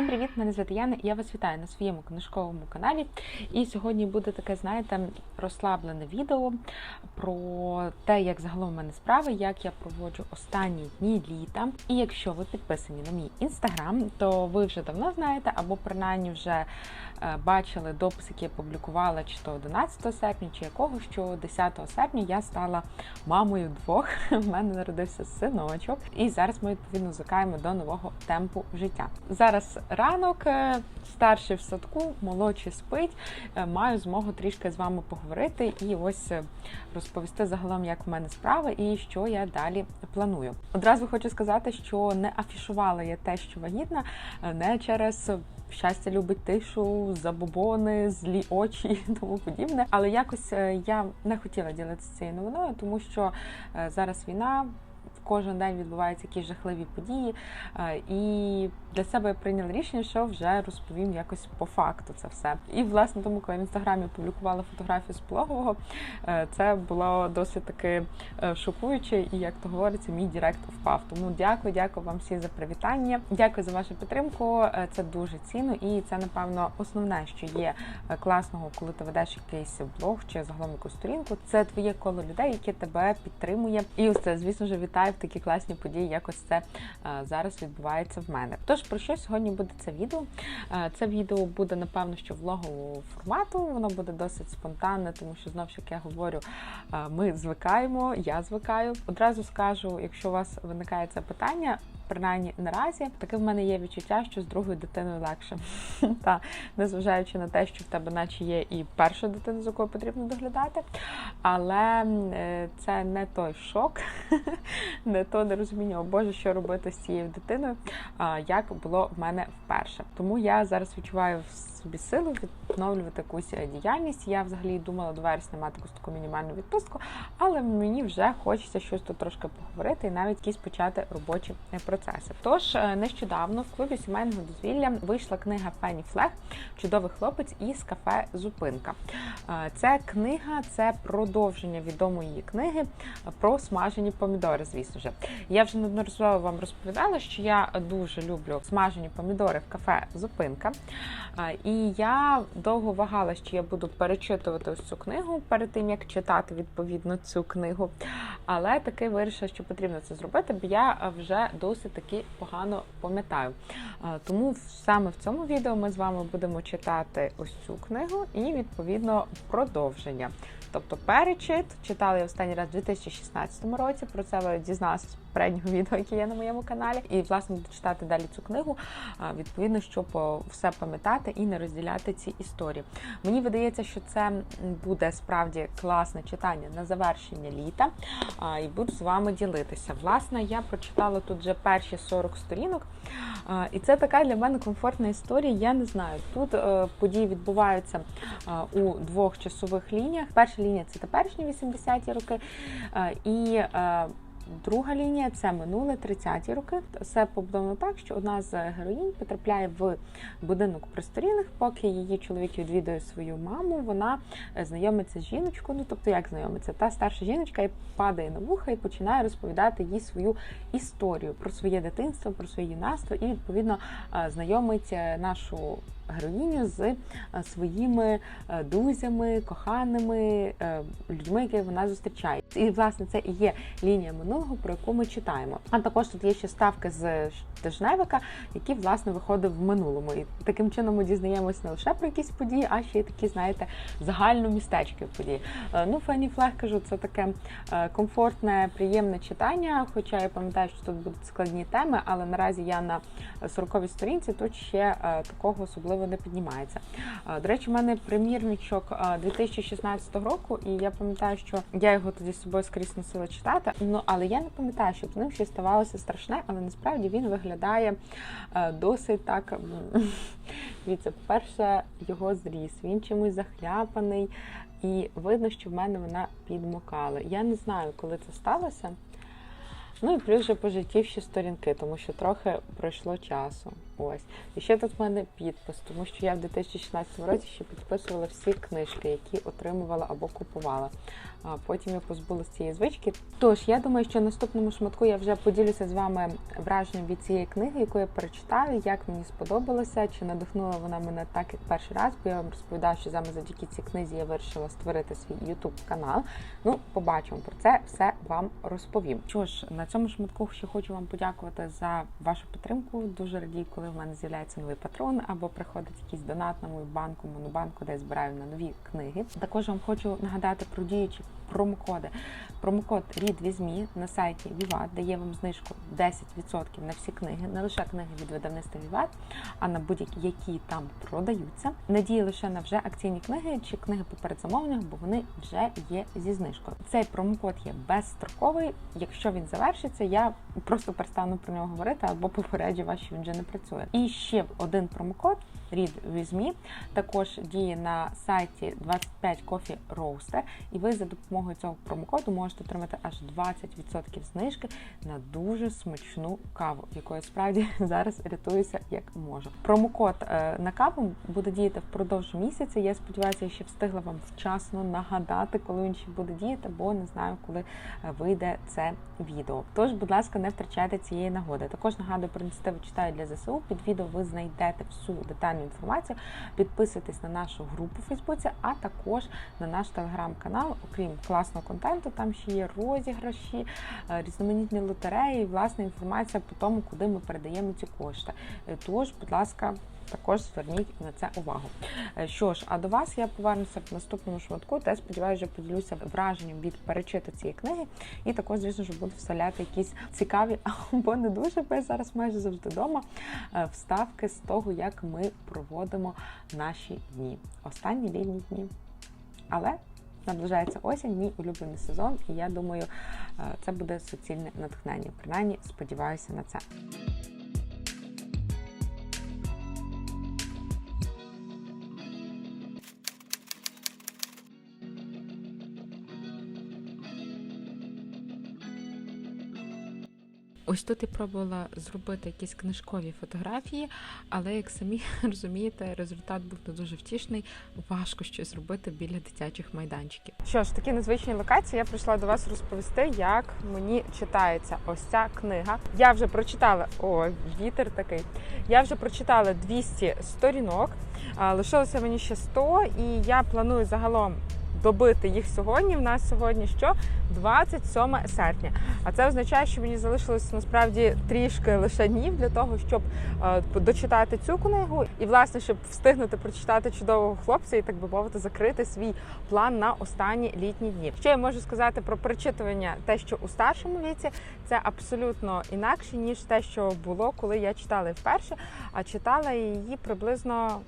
Всім привіт! Мене звати Яна, я вас вітаю на своєму книжковому каналі. І сьогодні буде таке, знаєте, розслаблене відео про те, як загалом в мене справи, як я проводжу останні дні літа. І якщо ви підписані на мій інстаграм, то ви вже давно знаєте, або принаймні вже е, бачили допис, який я публікувала, чи то 11 серпня, чи якого, що 10 серпня я стала мамою двох. У мене народився синочок, і зараз ми відповідно звикаємо до нового темпу життя. Зараз ранок, е, старший в садку, молодший спить. Е, Маю змогу трішки з вами поговорити і ось е, розповісти загалом, як в мене справи і що я далі планую. Одразу хочу сказати, що не афішувала я те, що вагітна, не через. Щастя любить тишу, забобони, злі очі і тому подібне. Але якось я не хотіла ділитися цією новиною, тому що зараз війна. Кожен день відбуваються якісь жахливі події, е, і для себе я прийняла рішення, що вже розповім якось по факту це все. І власне тому, коли в інстаграмі публікувала фотографію з пологового, е, це було досить таки е, шокуюче, і як то говориться, мій директ впав. Тому дякую, дякую вам всі за привітання. Дякую за вашу підтримку. Це дуже цінно, і це напевно основне, що є класного, коли ти ведеш якийсь блог чи загалом якусь сторінку. Це твоє коло людей, яке тебе підтримує. І ось це, звісно ж, вітаю такі класні події. Якось це е, зараз відбувається в мене. Тож про що сьогодні буде це відео? Е, Це відео буде напевно, що влогового формату. Воно буде досить спонтанне, тому що знов ж як я говорю, е, ми звикаємо, я звикаю. Одразу скажу, якщо у вас виникає це питання. Принаймні наразі таке в мене є відчуття, що з другою дитиною легше. Та незважаючи на те, що в тебе, наче є і перша дитина, за якою потрібно доглядати, але це не той шок, не то нерозуміння, о Боже, що робити з цією дитиною, як було в мене вперше. Тому я зараз відчуваю собі силу відновлювати якусь е, діяльність. Я взагалі думала до вересня мати якусь таку мінімальну відпустку, але мені вже хочеться щось тут трошки поговорити і навіть якісь почати робочі е, процеси. Тож е, нещодавно в клубі сімейного дозвілля вийшла книга Фенні Флег Чудовий хлопець із кафе Зупинка. Це книга, це продовження відомої її книги про смажені помідори. Звісно ж, я вже неодноразово вам розповідала, що я дуже люблю смажені помідори в кафе Зупинка. І я довго вагала, що я буду перечитувати ось цю книгу перед тим, як читати відповідно цю книгу. Але таки вирішила, що потрібно це зробити, бо я вже досить таки погано пам'ятаю. Тому саме в цьому відео ми з вами будемо читати ось цю книгу і відповідно продовження. Тобто перечит читала я останній раз у 2016 році. Про це ви дізналися з попереднього відео, яке є на моєму каналі. І власне буду читати далі цю книгу. Відповідно, щоб все пам'ятати і не розділяти ці історії. Мені видається, що це буде справді класне читання на завершення літа. І буду з вами ділитися. Власне, я прочитала тут вже перші 40 сторінок. І це така для мене комфортна історія. Я не знаю. Тут е, події відбуваються у двох часових лініях. Перша лінія це теперішні 80-ті роки, е, і е, Друга лінія це минуле 30-ті роки. Все побудовано так, що одна з героїнь потрапляє в будинок престарілих, поки її чоловік відвідує свою маму. Вона е, знайомиться з жіночкою. Ну тобто, як знайомиться, та старша жіночка падає на вуха і починає розповідати їй свою історію про своє дитинство, про своє юнацтво, і відповідно знайомить нашу героїню з е, своїми е, друзями, коханими е, людьми, які вона зустрічає. І власне це і є лінія минулого, про яку ми читаємо. А також тут є ще ставки з Тижневика, який власне виходив в минулому. І таким чином ми дізнаємось не лише про якісь події, а ще й такі, знаєте, загальномістечки події. Ну, Фенні Флег кажу, це таке комфортне, приємне читання. Хоча я пам'ятаю, що тут будуть складні теми, але наразі я на 40-й сторінці тут ще такого особливо не піднімається. Е, До речі, у мене примірничок е, 2016 року, і я пам'ятаю, що я його тоді з собою скрізь носила читати. Ну але я не пам'ятаю, що з ним щось ставалося страшне, але насправді він виглядає е, досить так. Дивіться, перше його зріс, він чимось захляпаний, і видно, що в мене вона підмокала. Я не знаю, коли це сталося. Ну і плюс вже пожиттєвші сторінки, тому що трохи пройшло часу. Ось. І ще тут в мене підпис, тому що я в 2016 році ще підписувала всі книжки, які отримувала або купувала. А потім я позбулася цієї звички. Тож я думаю, що в наступному шматку я вже поділюся з вами враженням від цієї книги, яку я перечитаю, як мені сподобалося, чи надихнула вона мене так, як перший раз, бо я вам розповідаю, що саме завдяки цій книзі я вирішила створити свій YouTube канал. Ну, побачимо про це все вам розповім. Що ж, на цьому шматку ще хочу вам подякувати за вашу підтримку. Дуже радію, коли в мене з'являється новий патрон або приходить якийсь донат на мою банку, монобанку, де я збираю на нові книги. Також вам хочу нагадати про діючі промокоди. Промокод Рід візьмі на сайті Vivat дає вам знижку 10% на всі книги, не лише книги від видавництва Vivat, а на будь-які які там продаються. Не діє лише на вже акційні книги чи книги по передзамовленнях, бо вони вже є зі знижкою. Цей промокод є безстроковий. Якщо він завершиться, я просто перестану про нього говорити або попереджу вас, що він вже не працює. І ще один промокод. Read with також діє на сайті 25 Coffee Roaster, і ви за допомогою цього промокоду можете отримати аж 20% знижки на дуже смачну каву, якою справді зараз рятуюся як можу. Промокод е, на каву буде діяти впродовж місяця. Я сподіваюся, я ще встигла вам вчасно нагадати, коли він ще буде діяти, бо не знаю, коли е, вийде це відео. Тож, будь ласка, не втрачайте цієї нагоди. Також нагадую про ініціативу читаю для ЗСУ. Під відео ви знайдете всю детальну інформацію. Підписуйтесь на нашу групу в Фейсбуці, а також на наш телеграм-канал. Окрім класного контенту, там ще є розіграші, е, різноманітні лотереї, власне інформація по тому, куди ми передаємо ці кошти. Е, Тож, будь ласка. Також зверніть на це увагу. Е, Що ж, а до вас я повернуся в наступному шматку, та сподіваюся, поділюся враженням від перечиту цієї книги. І також, звісно ж, буду вставляти якісь цікаві або не дуже, бо я зараз майже завжди вдома. Вставки з того, як ми проводимо наші дні. Останні літні дні. Але наближається осінь, мій улюблений сезон, і я думаю, е, це буде суцільне натхнення. Принаймні, сподіваюся на це. Ось тут я пробувала зробити якісь книжкові фотографії, але як самі розумієте, результат був не дуже втішний. Важко щось робити біля дитячих майданчиків. Що ж, такі незвичні локації. Я прийшла до вас розповісти, як мені читається ось ця книга. Я вже прочитала о, вітер такий. Я вже прочитала 200 сторінок. Лишилося мені ще 100, і я планую загалом добити їх сьогодні. В нас сьогодні що? 27 серпня. А це означає, що мені залишилось насправді трішки лише днів для того, щоб е, дочитати цю книгу, і власне, щоб встигнути прочитати чудового хлопця і так би мовити, закрити свій план на останні літні дні. Що я можу сказати про перечитування, те, що у старшому віці, це абсолютно інакше ніж те, що було, коли я читала вперше, а читала її приблизно.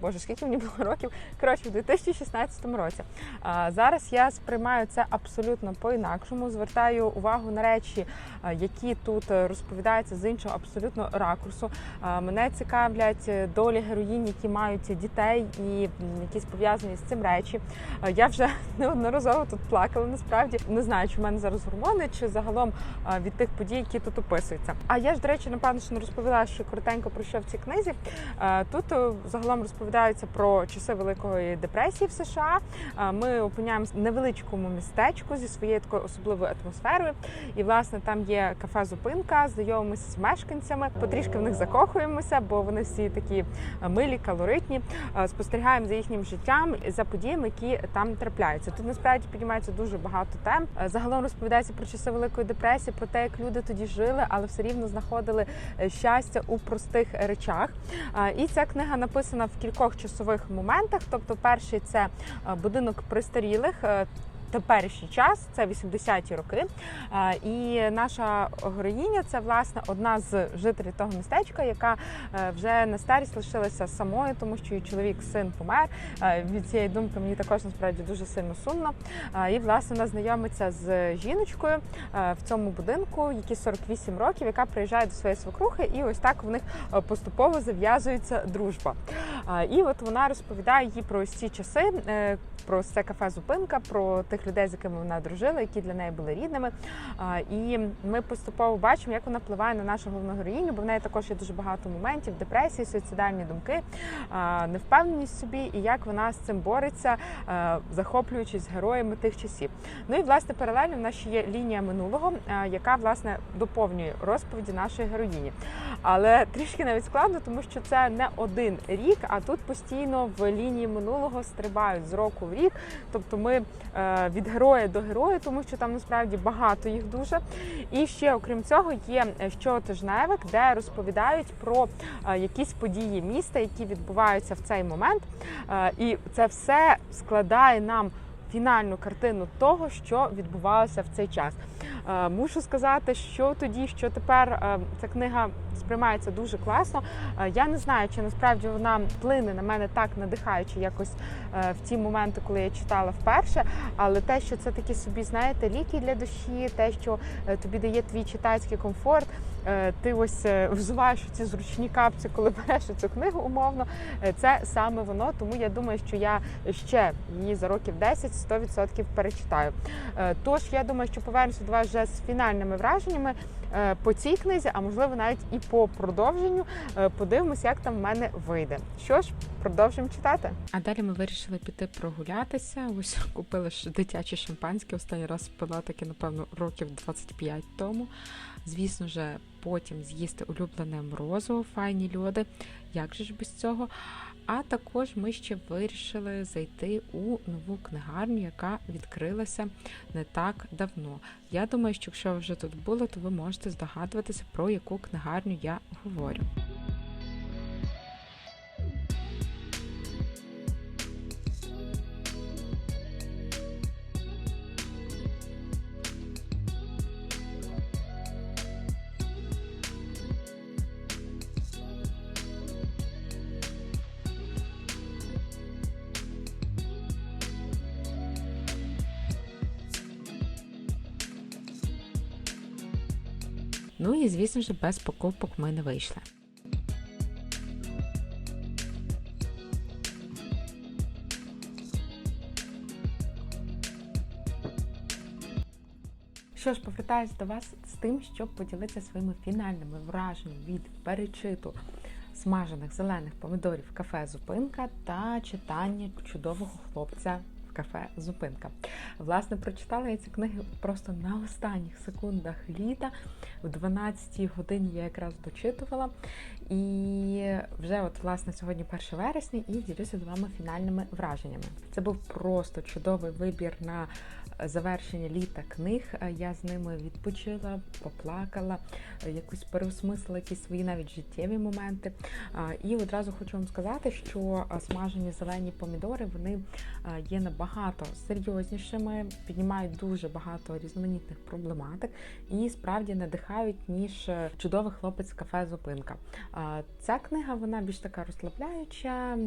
Боже, скільки мені було років? Коротше, в 2016 році. А, зараз я сприймаю це абсолютно по-інакшому. Звертаю увагу на речі, які тут е, розповідаються з іншого абсолютно ракурсу. А, мене цікавлять е, долі героїнь, які мають дітей і якісь пов'язані з цим речі. А, я вже неодноразово тут плакала. Насправді не знаю, чи в мене зараз гормони, чи загалом від тих подій, які тут описуються. А я ж, до речі, напевно, що не розповіла ще коротенько про що в цій книзі. Тут е, загалом розповідається про часи Великої депресії в США. Е, Ми опиняємося в невеличкому містечку зі своєю такою особливою атмосферою. І власне там є кафе-зупинка, знайомимося з мешканцями. Потрішки в них закохуємося, бо вони всі такі е, милі, калоритні. Е, Спостерігаємо за їхнім життям, за подіями, які там трапляються. Тут насправді піднімається дуже багато тем. Загалом розповідається про часи Великої депресії, про те, як люди тоді жили, але все рівно знаходили щастя у простих речах. І ця книга написана в кількох часових моментах. Тобто, перший це е, будинок престарілих. Теперішній час це 80-ті роки. І наша героїня це власне одна з жителів того містечка, яка е, вже на старість лишилася самою, тому що її чоловік син помер. Від цієї думки мені також насправді дуже сильно сумно. І власне вона знайомиться з жіночкою в цьому будинку, якій 48 років, яка приїжджає до своєї свекрухи, і ось так в них е, поступово зав'язується дружба. І от вона розповідає їй про ось ці часи, е, про це кафе Зупинка, про тих людей, з якими вона дружила, які для неї були рідними. І ми поступово бачимо, як вона впливає на нашу головну героїню, бо в неї також є дуже багато моментів депресії, суїцидальні думки, невпевненість в собі, і як вона з цим бореться, захоплюючись героями тих часів. Ну і власне паралельно в нас ще є лінія минулого, яка власне доповнює розповіді нашої героїні. Але трішки навіть складно, тому що це не один рік, а тут постійно в лінії минулого стрибають з року в рік. Тобто ми е, від героя до героя, тому що там насправді багато їх дуже. І ще окрім цього є щотижневик, де розповідають про е, якісь події міста, які відбуваються в цей момент. Е, І це все складає нам фінальну картину того, що відбувалося в цей час. Е, Мушу сказати, що тоді, що тепер е, ця книга сприймається дуже класно. Е, Я не знаю, чи насправді вона вплине на мене так надихаючи якось в ті моменти, коли я читала вперше. Але те, що це такі собі, знаєте, ліки для душі, те, що тобі дає твій читацький комфорт. Е, Ти ось е, взуваєш ці зручні капці, коли береш цю книгу умовно. е, Це саме воно. Тому я думаю, що я ще її за років 10 100% перечитаю. Тож я думаю, що повернуся до вас вже з фінальними враженнями по цій книзі, а можливо навіть і по продовженню. Е, Подивимось, як там в мене вийде. Що ж, продовжимо читати. А далі ми вирішили піти прогулятися. Ось купили дитяче шампанське. Останній раз пила таке, напевно, років 25 тому. Звісно ж, потім з'їсти улюблене морозиво, файні льоди. Як же ж без цього? А також ми ще вирішили зайти у нову книгарню, яка відкрилася не так давно. Я думаю, що якщо ви вже тут були, то ви можете здогадуватися, про яку книгарню я говорю. Ну і звісно ж, без покупок ми не вийшли. Що ж, повертаюсь до вас з тим, щоб поділитися своїми фінальними враженнями від перечиту смажених зелених помідорів кафе Зупинка та читання чудового хлопця кафе Зупинка. Власне, прочитала я ці книги просто на останніх секундах літа. В 12-й годині я якраз дочитувала. І вже, от, власне, сьогодні 1 вересня, і ділюся з вами фінальними враженнями. Це був просто чудовий вибір на завершення літа книг. Я з ними відпочила, поплакала, якось переосмислила якісь свої навіть життєві моменти. І одразу хочу вам сказати, що смажені зелені помідори вони є набагато серйознішими, піднімають дуже багато різноманітних проблематик і справді надихають, ніж чудовий хлопець кафе Зупинка. Ця книга вона більш така розслабляюча,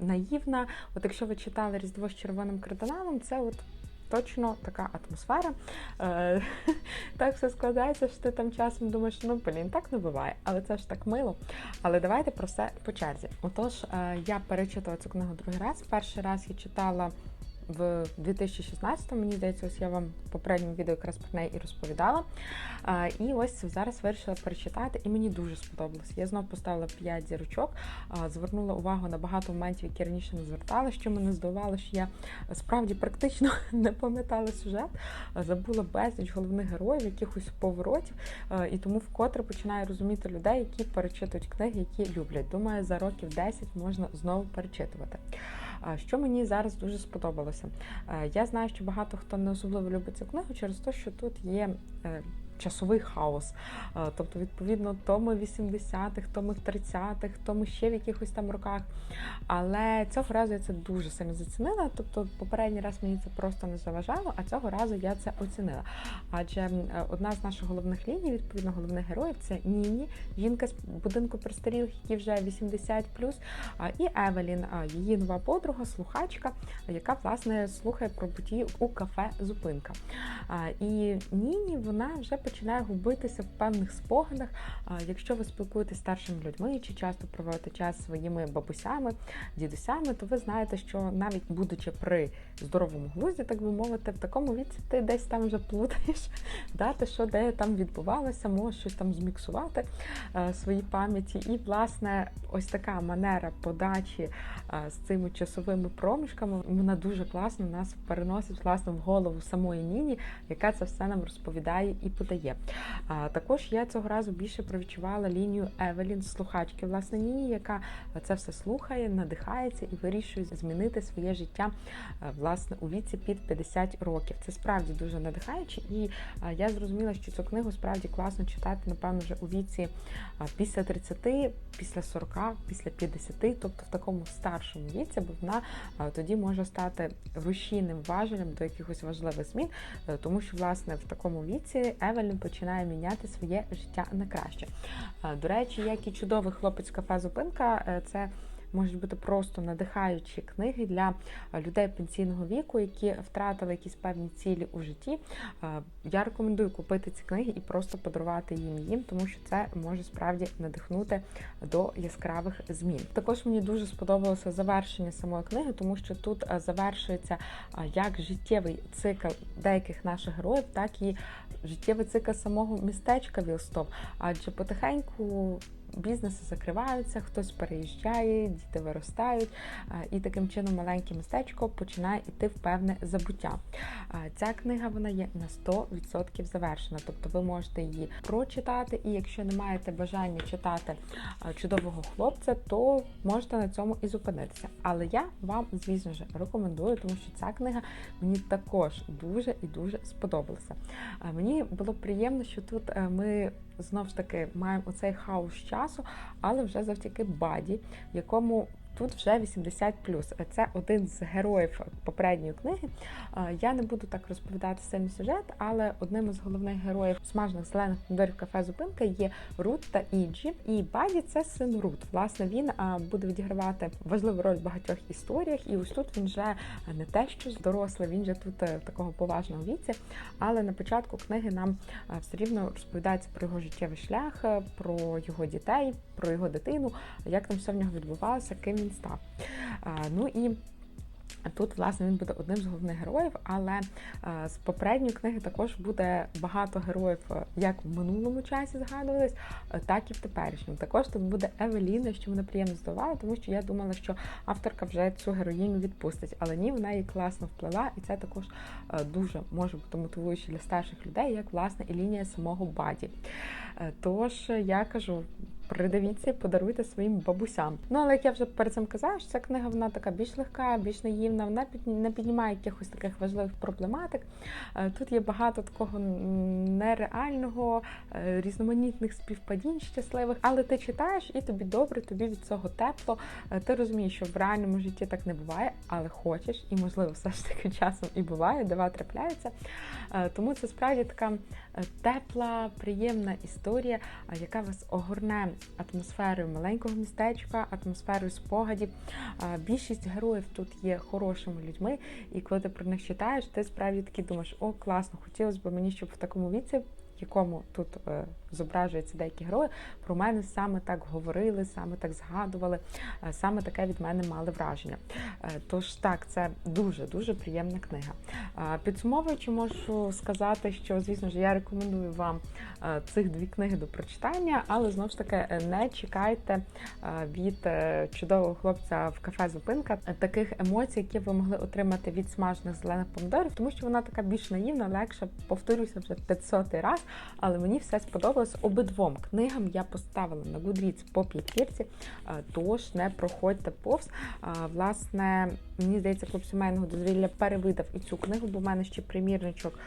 наївна. От якщо ви читали Різдво з червоним кардиналом, це от. Точно така атмосфера. Е, так все складається, що ти там часом думаєш, ну блін, так не буває, але це ж так мило. Але давайте про все по черзі. Отож, е, я перечитала цю книгу другий раз. Перший раз я читала в 2016 мені здається, ось я вам в попередньому відео якраз про неї і розповідала. І ось зараз вирішила перечитати, і мені дуже сподобалось. Я знову поставила 5 зірочок, звернула увагу на багато моментів, які раніше не звертала, що мене здивувало, що я справді практично не пам'ятала сюжет, забула безліч головних героїв, якихось поворотів, і тому вкотре починаю розуміти людей, які перечитують книги, які люблять. Думаю, за років 10 можна знову перечитувати. Що мені зараз дуже сподобалося? Я знаю, що багато хто не особливо любить цю книгу через те, що тут є е, часовий хаос. Тобто, відповідно, то ми 80-х, то ми в 30-х, то ми ще в якихось там роках. Але цього разу я це дуже сильно зацінила. Тобто, попередній раз мені це просто не заважало, а цього разу я це оцінила. Адже одна з наших головних ліній, відповідно, головних героїв це Ніні, жінка з будинку престарілих, які вже 80 і Евелін, її нова подруга, слухачка, яка власне слухає про події у кафе Зупинка. І Ніні вона вже починає губитися в певних спогадах. Якщо ви спілкуєтесь з старшими людьми чи часто проводите час своїми бабусями, дідусями, то ви знаєте, що навіть будучи при здоровому глузді, так би мовити, в такому віці ти десь там вже плутаєш, дати, що де там відбувалося, можеш щось там зміксувати е, свої пам'яті. І, власне, ось така манера подачі е, з цими часовими проміжками, вона дуже класно нас переносить власне в голову самої Ніні, яка це все нам розповідає і подає. А також я цього разу більше провідчувала лінію Евелін, слухачки, власне, Ніні, яка це все слухає, надихається і вирішує змінити своє життя е, власне у віці під 50 років. Це справді дуже надихаюче, і е, я зрозуміла, що цю книгу справді класно читати, напевно, вже у віці е, після 30, після 40, після 50, тобто в такому старшому віці, бо вона тоді може стати рушійним важелем до якихось важливих змін, тому що власне в такому віці Евелін починає міняти своє життя на краще. Е, До речі, як і чудовий хлопець кафе Зупинка, е, це можуть бути просто надихаючі книги для е, людей пенсійного віку, які втратили якісь певні цілі у житті. Е, Я рекомендую купити ці книги і просто подарувати їм їм, тому що це може справді надихнути до яскравих змін. Також мені дуже сподобалося завершення самої книги, тому що тут е, завершується як життєвий цикл деяких наших героїв, так і життєвий цикл самого містечка Вілстов. Адже потихеньку бізнеси закриваються, хтось переїжджає, діти виростають, і таким чином маленьке містечко починає йти в певне забуття. Ця книга вона є на 100% завершена, тобто ви можете її прочитати, і якщо не маєте бажання читати чудового хлопця, то можете на цьому і зупинитися. Але я вам, звісно ж, рекомендую, тому що ця книга мені також дуже і дуже сподобалася. Мені було приємно, що тут е, ми знову ж таки маємо оцей хаос часу, але вже завдяки баді, якому тут вже 80 Це один з героїв попередньої книги. Я не буду так розповідати сильний сюжет, але одним із головних героїв смажених зелених помідорів кафе Зупинка є Рут та Іджі. І Баді це син Рут. Власне, він буде відігравати важливу роль в багатьох історіях. І ось тут він вже не те, що дорослий, він вже тут е, такого поважного віці. Але на початку книги нам все рівно розповідається про його життєвий шлях, е, про його дітей, про його дитину, як там все в нього відбувалося, ким він став. Ну і Тут, власне, він буде одним з головних героїв, але е, з попередньої книги також буде багато героїв, е, як в минулому часі згадувались, е, так і в теперішньому. Також тут буде Евеліна, що мене приємно здивувало, тому що я думала, що авторка вже цю героїню відпустить. Але ні, вона її класно вплила, і це також дуже може бути мотивуюче для старших людей, як власне і лінія самого Баді. Тож я кажу. Придивіться, подаруйте своїм бабусям. Ну але як я вже перед цим казала, що ця книга вона така більш легка, більш наївна, вона не піднімає якихось таких важливих проблематик. Е, Тут є багато такого нереального, е, різноманітних співпадінь щасливих, але ти читаєш і тобі добре, тобі від цього тепло. Е, Ти розумієш, що в реальному житті так не буває, але хочеш, і можливо, все ж таки часом і буває, дива трапляються. Е, Тому це справді така тепла, приємна історія, яка вас огорне атмосферою маленького містечка, атмосферою спогадів. Більшість героїв тут є хорошими людьми, і коли ти про них читаєш, ти справді таки думаєш, о, класно, хотілося б мені, щоб в такому віці. Якому тут е, зображуються деякі герої, про мене саме так говорили, саме так згадували, е, саме таке від мене мали враження. Е, тож так, це дуже дуже приємна книга. Е, підсумовуючи, можу сказати, що звісно ж я рекомендую вам цих дві книги до прочитання, але знову ж таки не чекайте від чудового хлопця в кафе Зупинка таких емоцій, які ви могли отримати від смажених зелених помідорів, тому що вона така більш наївна, легша. Повторюся вже 500 раз, але мені все сподобалось. Обидвом книгам я поставила на Goodreads по п'ятірці, е, тож не проходьте повз. Е, Власне, мені здається, клуб сімейного дозвілля перевидав і цю книгу, бо в мене ще примірничок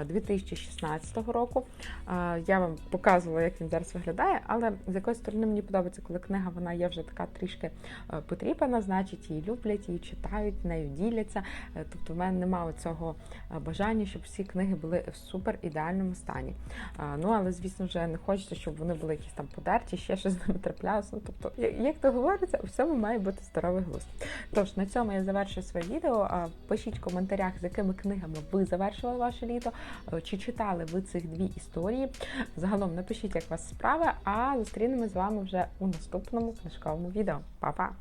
е, 2016 року. Е, Я вам показувала, як він зараз виглядає, але з якоїсь сторони мені подобається, коли книга вона є вже така трішки потріпана, значить її люблять, її читають, нею діляться. Тобто в мене немає цього бажання, щоб всі книги були в супер ідеальному стані. Ну але звісно дуже не хочеться, щоб вони були якісь там подерті, ще щось з ними траплялося. Ну, тобто, як то говориться, у всьому має бути здоровий глузд. Тож на цьому я завершую своє відео. Пишіть в коментарях, з якими книгами ви завершували ваше літо, е, чи читали ви цих дві історії. Загалом напишіть, як у вас справа, а зустрінемось з вами вже у наступному книжковому відео. Па-па!